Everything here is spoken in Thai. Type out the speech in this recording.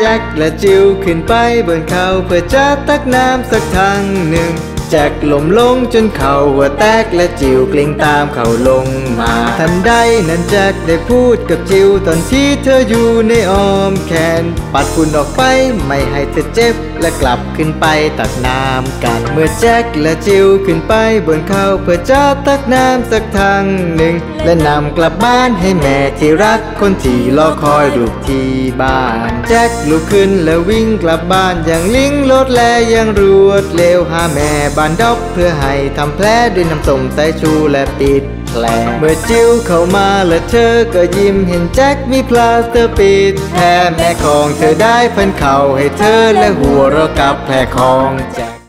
แจ็คและจิวขึ้นไปบนเขาเพื่อจะตักน้ำสักทางหนึ่ง แจ็คล้มลงจนเขาหัวแตกและจิวกลิ้งตามเขาลงมา ทันใดนั้นแจ็คได้พูดกับจิวตอนที่เธออยู่ในอ้อมแขน ปัดฝุ่นออกไปไม่ให้เธอเจ็บ และกลับขึ้นไปตักน้ำกัน เมื่อแจ็คและจิวขึ้นไปบนเขาเพื่อจะตักน้ำสักทางหนึ่ง และนำกลับบ้านให้แม่ที่รักคนที่รอคอยลูกที่บ้าน แจ็คลุกขึ้นแล้ววิ่งกลับบ้านอย่างลิงรถและยังรวดเร็วหาแม่บ้านดอกเพื่อให้ทำแผลด้วยน้ำส้มสายชูและปิด แผลเมื่อจิ้วเข้ามาและเธอก็ยิ้มเห็นแจ็คมีพลาสเตอร์ปิดแผลแม่ของเธอได้พันเข่าให้เธอและหัวเรากับแผลของแจ็ค